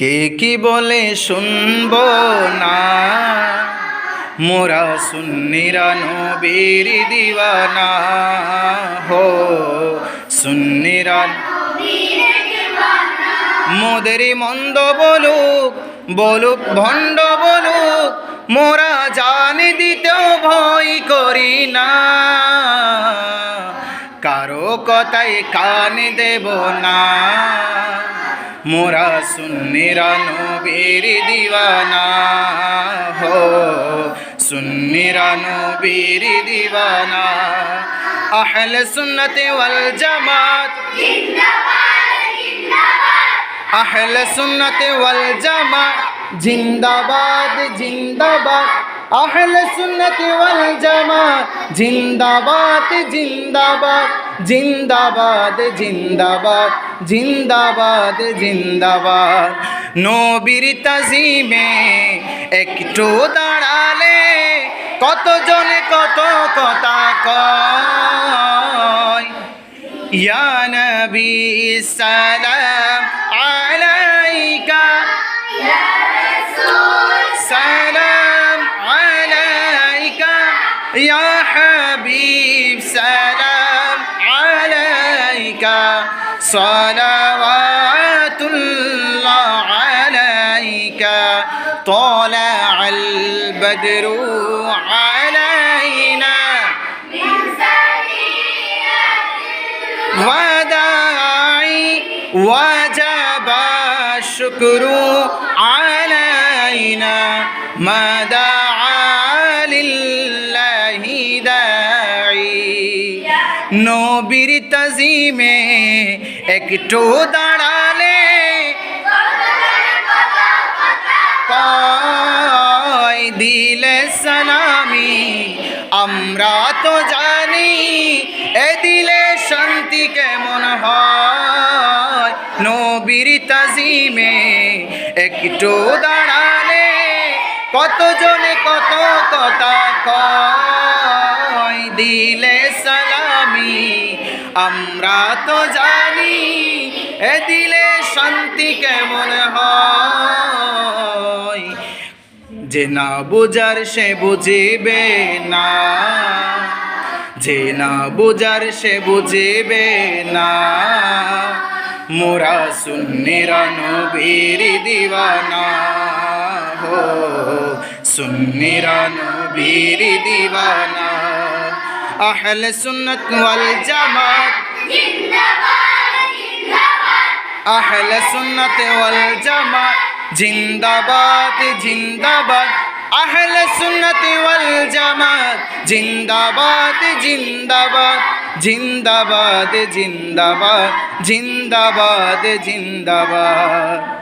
কে কি বলে শুনব না? মোরা সুন্নিরা নবীর দিওয়ানা। হো, সুন্নিরা মোদেরই মন্দ বলুক বলুক, ভণ্ড বলুক, মোরা জানি দিতেও ভয় করি না। কারও কথায় কান দেব না। মোরা সুন্নিরা নবীর দিওয়ানা হো। সুন্নিরা নবীর দিওয়ানা। আহল সুন্নতে ওয়াল জামাত। আহল সুন্নতে ওয়াল জামাত। জিন্দাবাদ জিন্দাবাদ। আহল সুন্নতি ওয়াল জামাত। জিন্দাবাদ জিন্দাবাদ। জিন্দাবাদ জিন্দাবাদ। জিন্দাবাদ জিন্দাবাদ। নবীর তাজিমে একটু দাঁড়ালে কতজন কত কথা কয়? ইয়া নবী সালাম। يا حبيب سلام عليك. صلوات الله عليك. طلع البدر علينا. وداعي وجب الشكر علينا. ما নবীর তাজিমে একটু দাঁড়ালে কয় দিলে সালামি, আমরা তো জানি এ দিলে শান্তি কেমন হয়। নবীর তাজিমে একটু দাঁড়ালে কতজনে কত কথা কয় দিলে সালামি। আমরা তো জানি এ দিলে শান্তি কেমন হয়। যে না বুঝার সে বুঝিবে না। যে না বুঝার সে বুঝিবে না। মোরা সুন্নিরা নবীর দিওয়ানা হো। সুন্নিরা নবীর দিওয়ানা আহল সুন্নত ওয়াল জামাত। আহল সুন্নত ওয়াল জামাত। জিন্দাবাদ জিন্দাবাদ। আহল সুন্নত ওয়াল জামাত। জিন্দাবাদ জিন্দাবাদ। জিন্দাবাদ জিন্দাবাদ। জিন্দাবাদ জিন্দাবাদ।